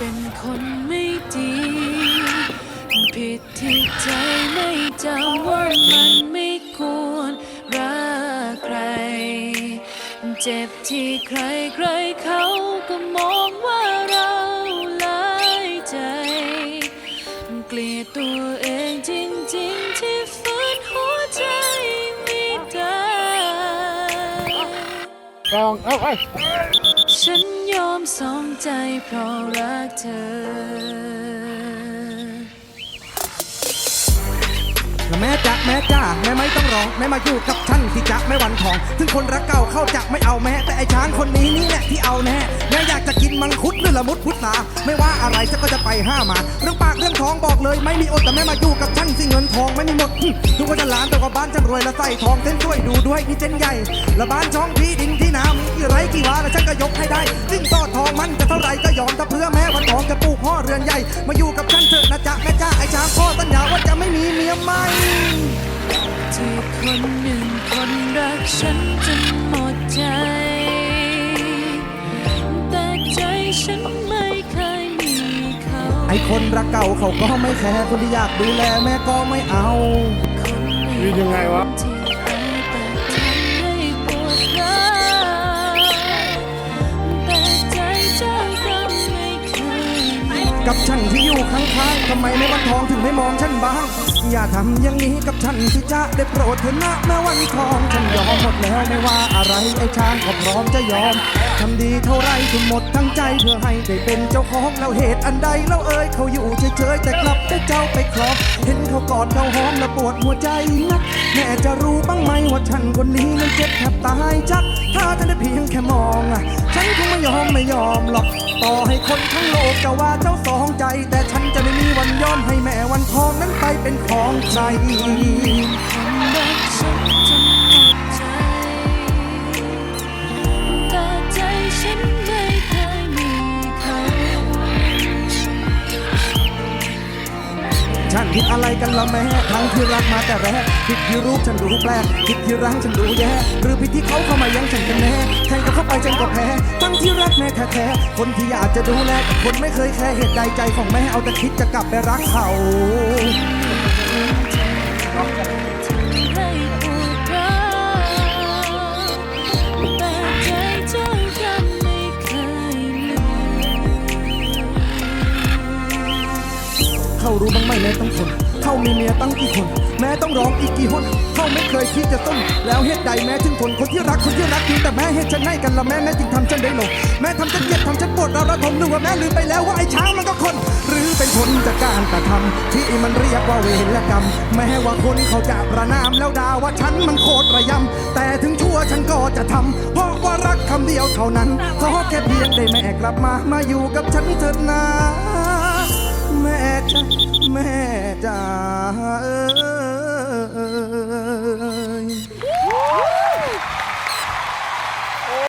เป็นคนไม่ดี ผิดที่ใจไม่จำว่ามันไม่ควรรักใคร เจ็บที่ใครใครเขาก็มอง กองเอาไปฉันยอมสองใจเพราะรักเธอ แล้วแม่จ๊ะแม่จ้าแม่ไม่ต้องร้องแม่มาอยู่กับฉันที่จะไม่หวันทอง ถึงคนรักเก่าเข้าจะไม่เอาแม่แต่ไอ้ช้างคนนี้นี่แหละที่เอาแน่แม่อยากจะกินมังคุดหรือละมุดพุทราไม่ว่าอะไรฉันก็จะไปห้ามาเรื่องปากเรื่องท้องบอกเลย ไม่มีอดแต่แม่มาอยู่กับฉันสิเงินทองไม่มีหมดหึถึงว่าจะหลานแต่ว่าบ้านฉันรวยและใส่ทองเส้นช่วยดูด้วยนี่เจนใหญ่และบ้านช่องที่ดินที่ ที่ไรกี่วาแล้วฉันก็ยกให้ได้ซึ่งต่อทองมันจะเท่าไรก็ยอมถ้าเพื่อแม่วันทองจะปลูกห่อเรือนใหญ่ มาอยู่กับฉันเถอะนะจ๊ะแม่จ้าไอ้ช้างพ่อสัญญาว่าจะไม่มีเมียใหม่ที่คนหนึ่งคนรักฉันจนหมดใจ แต่ใจฉันไม่เคยมีเขา ไอคนรักเก่าเขาก็ไม่แคร์คนที่อยากดูแลแม่ก็ไม่เอาคนหนึ่งยืนยังไงวะ กับฉันที่อยู่ข้างๆทำไมไม่วันทองถึงไม่มองฉันบ้าง อย่าทำอย่างนี้กับฉันที่จะได้โปรดเถอะนะแม่วันทอง ฉันยอมหมดแล้วไม่ว่าอะไรไอ้ช้างก็พร้อมจะยอมทำดีเท่าไรทุ่หมดทั้งใจเพื่อให้ได้เป็นเจ้าของแล้วเหตุอันใดแล้วเอ่ยเขาอยู่ เฉยแต่กลับได้เจ้าไปครองเห็นเขากอดเขาหอมแล้วปวดหัวใจนัก แม่จะรู้บ้างไหมว่าฉันคนนี้นั้นเจ็บแทบตายจัก ถ้าฉันได้เพียงแค่มองอะ ฉันคงไม่ยอมไม่ยอมหรอก ต่อให้คนทั้งโลกจะว่าเจ้าสองใจ แต่ฉันจะไม่มีวันยอมให้แม่วันทองนั้นไปเป็นของใคร ผิดอะไรกันละแม่ทั้งที่รักมาแต่แรกผิดที่รูปฉันดูแปลกผิดที่รังฉันดูแย่หรือผิดที่เขาเข้ามายังฉันกันแน่แทงกับเข้าไปฉันก็แพ้ทั้งที่รักแม่แท้ๆคนที่อยากจะดูแลคนไม่เคยแคร์เหตุใดใจของแม่เอาแต่คิดจะกลับไปรักเขา เขารู้บ้างไหมแม่ต้องทนเขามีเมียตั้งกี่คน แม่ต้องร้องอีกกี่หนเขาไม่เคยคิดจะต้น แล้วเหตุใดแม่ถึงทนคนที่รักคนที่รักจริงแต่แม่เหตุฉันให้กันละแม่แม่จึงทำฉันได้ลงแม่ทำฉันเจ็บทำฉันปวดเระระทมนึกว่าแม่ลืมไปแล้วว่าไอ้ช้างมันก็คน หรือเป็นผลจากการกระทำที่มันเรียกว่าเวรกรรมแม้ว่าคนเขาจะประนามแล้วด่าว่าฉันมันโคตรระยำแต่ถึงชั่วฉันก็จะทำเพราะว่ารักคำเดียวเท่านั้นขอแค่เพียงได้แม่กลับมามาอยู่กับฉันเถิดนะ แม่จ้าแม่จ้าเออ